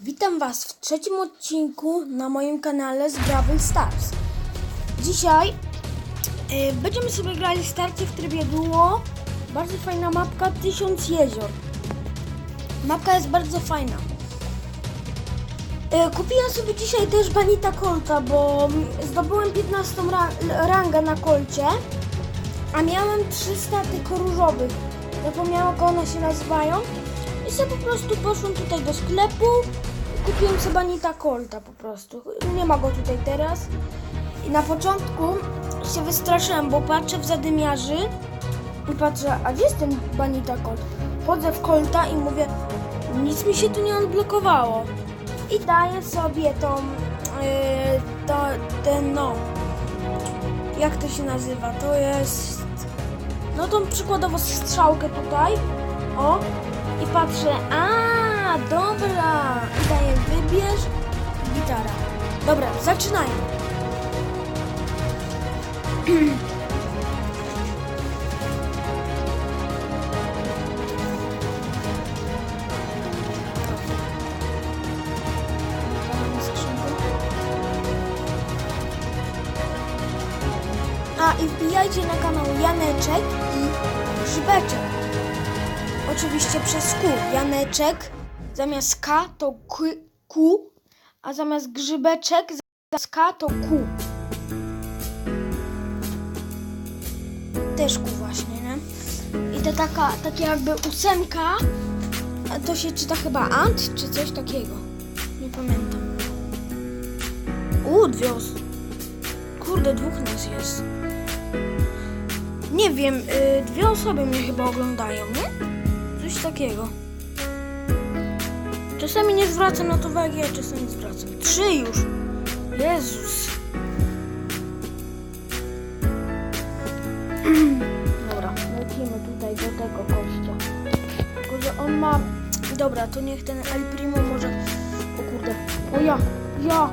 Witam Was w trzecim odcinku na moim kanale z Brawl Stars. Dzisiaj y, będziemy sobie grali starcie w trybie duo. Bardzo fajna mapka, 1000 jezior. Mapka jest bardzo fajna. Y, kupiłem sobie dzisiaj też Banita Colta, bo zdobyłem 15 ra- rangę na kolcie, a miałem 300 tylko różowych. Zapomniałam jak one się nazywają. I sobie po prostu poszłam tutaj do sklepu. Kupiłem sobie Banita Colta po prostu. Nie ma go tutaj teraz. I na początku się wystraszyłem, bo patrzę w zadymiarzy i patrzę, a gdzie jest ten Banita Colt? Chodzę w Colta i mówię, nic mi się tu nie odblokowało. I daję sobie tą, yy, to, ten no, jak to się nazywa? To jest, no tą przykładowo strzałkę tutaj, o, i patrzę, a dobra, i daję wybierz, gitara. Dobra, zaczynajmy. A i wbijajcie na kanał Janeczek i Grzybeczek. Oczywiście przez Q. Janeczek zamiast K to Q, a zamiast Grzybeczek zamiast K to Q. Też Q właśnie, nie? I to taka, takie jakby ósemka, to się czyta chyba Ant, czy coś takiego. Nie pamiętam. U, dwie os... Kurde, dwóch nas jest. Nie wiem, y, dwie osoby mnie chyba oglądają, nie? Coś takiego. Czasami nie zwracam na to uwagi, a czasami zwracam. Trzy już. Jezus. Dobra, lecimy tutaj do tego kościa. Tylko, że on ma... Dobra, to niech ten El Primo może... O kurde. O ja, ja.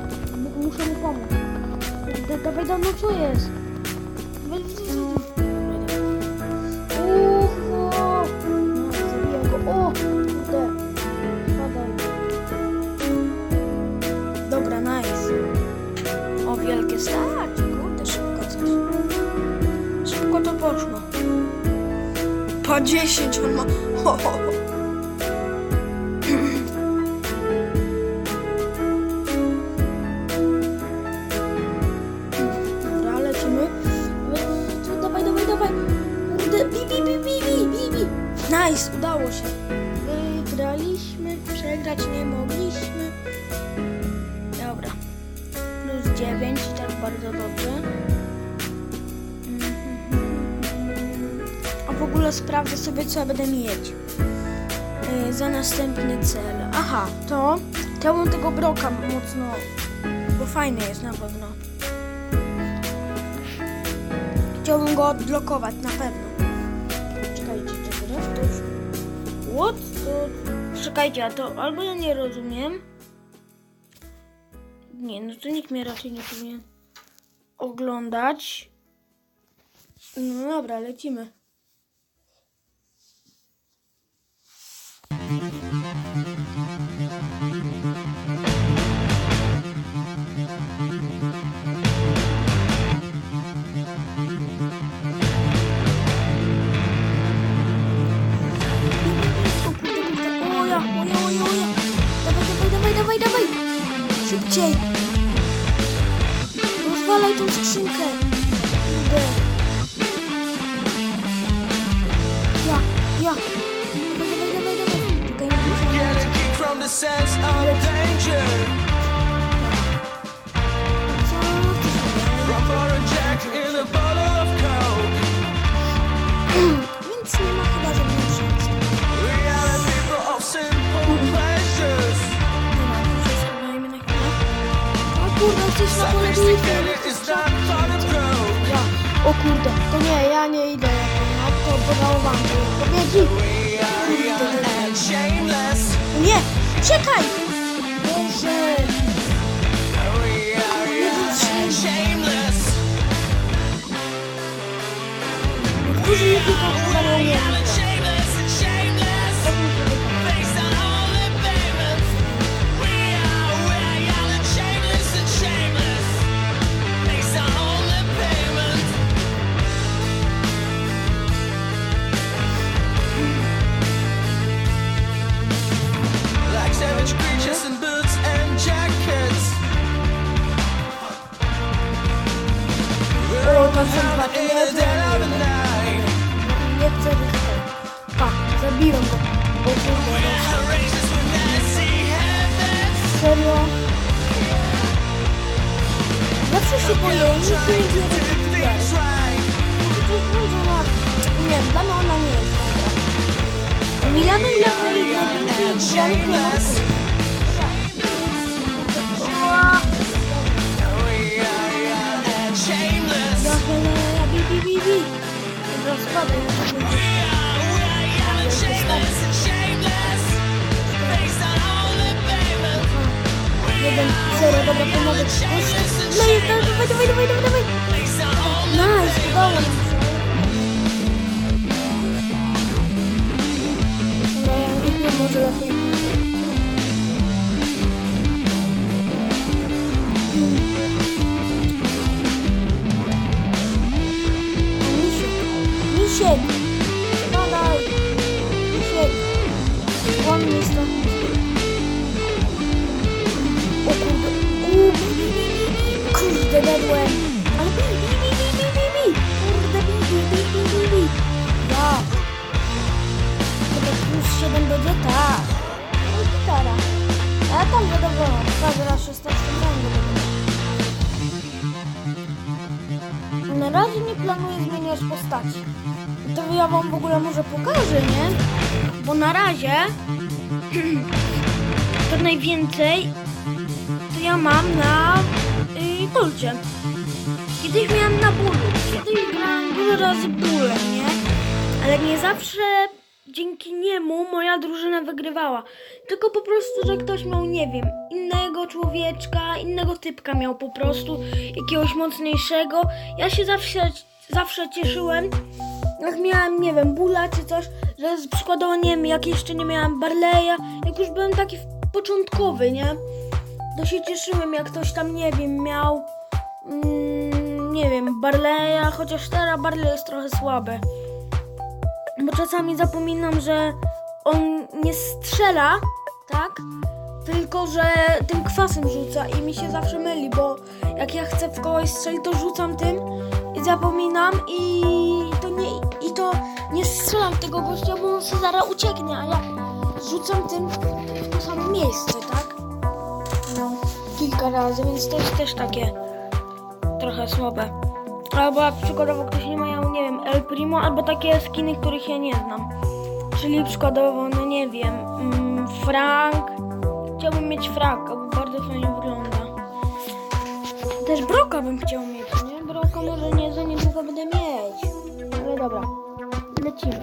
Muszę mu pomóc. Dawaj, no co jest? Po 10 on ma. Ho, ho, ho. Dobra, lecimy. Dawaj, dawaj. Nice, udało się. Wygraliśmy, przegrać nie mogliśmy. Dobra. Plus 9 i tak bardzo dobrze. Ogóle sprawdzę sobie, co będę mieć. Yy, za następny cel. Aha, to chciałbym tego broka mocno, bo fajny jest na pewno. Chciałbym go odblokować na pewno. Czekajcie, czy teraz to już... What? To... Czekajcie, a to albo ja nie rozumiem. Nie, no to nikt mnie raczej nie powinien oglądać. No dobra, lecimy. Szybciej. Rozwalaj tą skrzynkę. Kurde. Ja, ja. A kick from the sense of danger. Co ty Run for a jack in a bottle of coke. Więc nie ma chyba żadnej simple pleasures. Na chwilę. O kurde, coś na pole Something bitwy. to get it is not for the broke. Ja. O kurde, to nie, ja nie idę. No to pożałowałam tej odpowiedzi. We are young and shameless. Nie, 切开。Zabiłem go. O kurde, serio? Zawsze się boję, nigdy nie wierzę w tych gier. To jest bardzo na... Nie, dla mnie ona nie jest dobra. Miliony dla mnie nie gramy klimatów. Ja, ja, ja, ja, bi, bi, bi, bi. Dobra, spadaj, zero, dobra, pomogę ci. No i dawaj, dawaj, dawaj, dawaj, Prawie raz 16 rangu będę. Na razie nie planuję zmieniać postaci. To ja wam w ogóle może pokażę, nie? Bo na razie to najwięcej to ja mam na yy, kolcie. Kiedyś miałam na bólu. Kiedyś grałam dużo razy bólem, nie? Ale nie zawsze dzięki niemu moja drużyna wygrywała. Tylko po prostu, że ktoś miał, nie wiem, innego człowieczka, innego typka miał po prostu, jakiegoś mocniejszego. Ja się zawsze, zawsze cieszyłem, jak miałem, nie wiem, bóla czy coś, że z- przykładowo, nie jak jeszcze nie miałem Barleya, jak już byłem taki początkowy, nie? To się cieszyłem, jak ktoś tam, nie wiem, miał, mm, nie wiem, Barleya, chociaż teraz Barley jest trochę słaby. Bo czasami zapominam, że on nie strzela, tak? Tylko, że tym kwasem rzuca i mi się zawsze myli, bo jak ja chcę w kogoś strzelić, to rzucam tym i zapominam i to nie, i to nie strzelam tego gościa, bo on się zaraz ucieknie, a ja rzucam tym w to samo miejsce, tak? No, kilka razy, więc to jest też takie trochę słabe. Albo jak przykładowo ktoś nie ma, nie wiem, El Primo, albo takie skiny, których ja nie znam. Czyli przykładowo, no nie wiem, mm, Frank. Chciałbym mieć Franka, bo bardzo fajnie wygląda. Też Broka bym chciał mieć, nie? Broka może nie za niedługo będę mieć. Ale dobra, lecimy.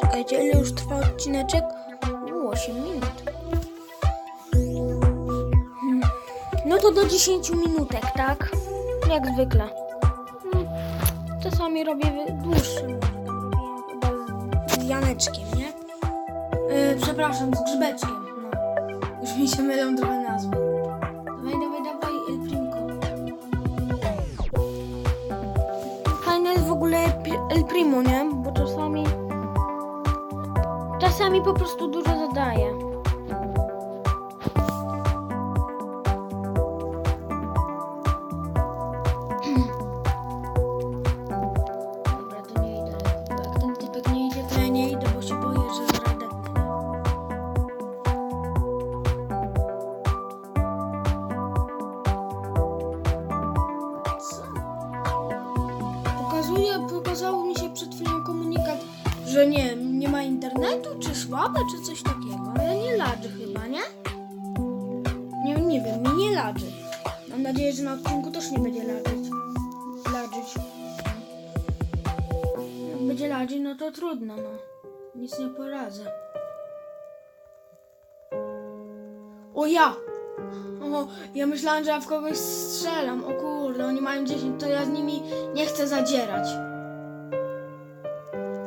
Czekajcie, ile już trwa odcineczek? U, 8 minut. Hmm. No to do 10 minutek, tak? Jak zwykle. Czasami robię. Robiłem chyba z Janeczkiem, nie? Yy, przepraszam, z Grzbeczkiem. No. Już mi się mylą trochę nazwy. Dawaj, dawaj, dawaj, El Primko. Fajne jest w ogóle El Primo, nie? Bo czasami... Czasami po prostu dużo zadaje. Nadzieję, że na odcinku też nie będzie ladżyć. Ladżyć. Jak będzie ladzi, no to trudno, no. Nic nie poradzę. O ja! O, ja myślałam, że ja w kogoś strzelam. O kurde, oni mają 10, to ja z nimi nie chcę zadzierać.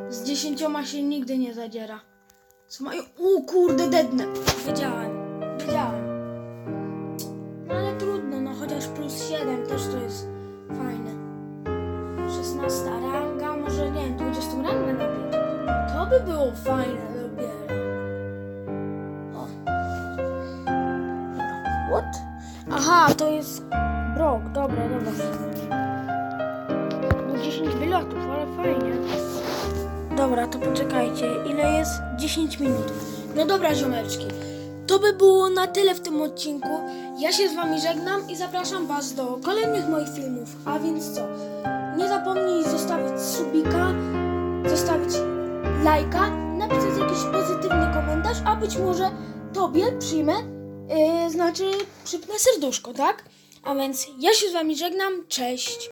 Z dziesięcioma się nigdy nie zadziera. Co mają? O kurde, dednę. Wiedziałem, wiedziałem też plus 7, też to jest fajne. 16 ranga, może nie wiem, 20 rangę nabić. To by było fajne dopiero. O. What? Aha, to jest brok, dobra, dobra. No, 10 wylotów, ale fajnie. Dobra, to poczekajcie, ile jest? 10 minut. No dobra, ziomeczki. To by było na tyle w tym odcinku. Ja się z wami żegnam i zapraszam was do kolejnych moich filmów. A więc co? Nie zapomnij zostawić subika, zostawić lajka, napisać jakiś pozytywny komentarz, a być może tobie przyjmę, yy, znaczy przypnę serduszko, tak? A więc ja się z wami żegnam, cześć!